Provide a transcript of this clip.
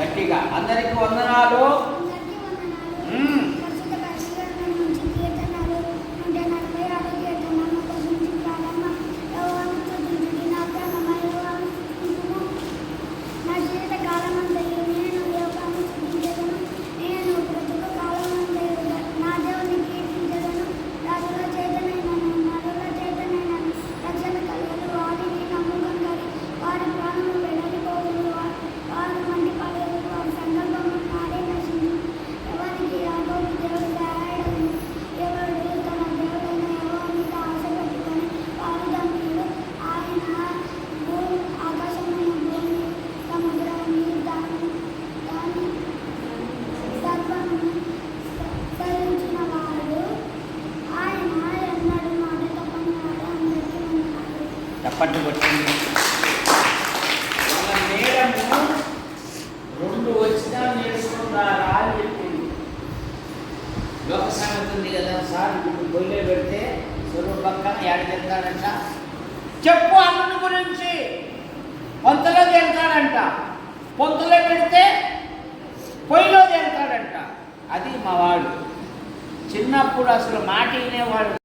గట్టిగా అందరికీ వందనాలు. చప్పట్లు కొట్టింది. రెండు వచ్చినా నేర్చుకుంటారా అని చెప్పింది. లోక సంగతి ఉంది కదా సార్ ఇప్పుడు గొల్లె పెడితే స్వరూప పక్కన ఏడకెళ్తాడంట చెప్పు అన్నను గురించి. పొంతలో చేరుతాడంట పొంతలో పెడితే పొయ్యిలో చేరుతాడంట అది మా వాడు. చిన్నప్పుడు అసలు మాట వినేవాడు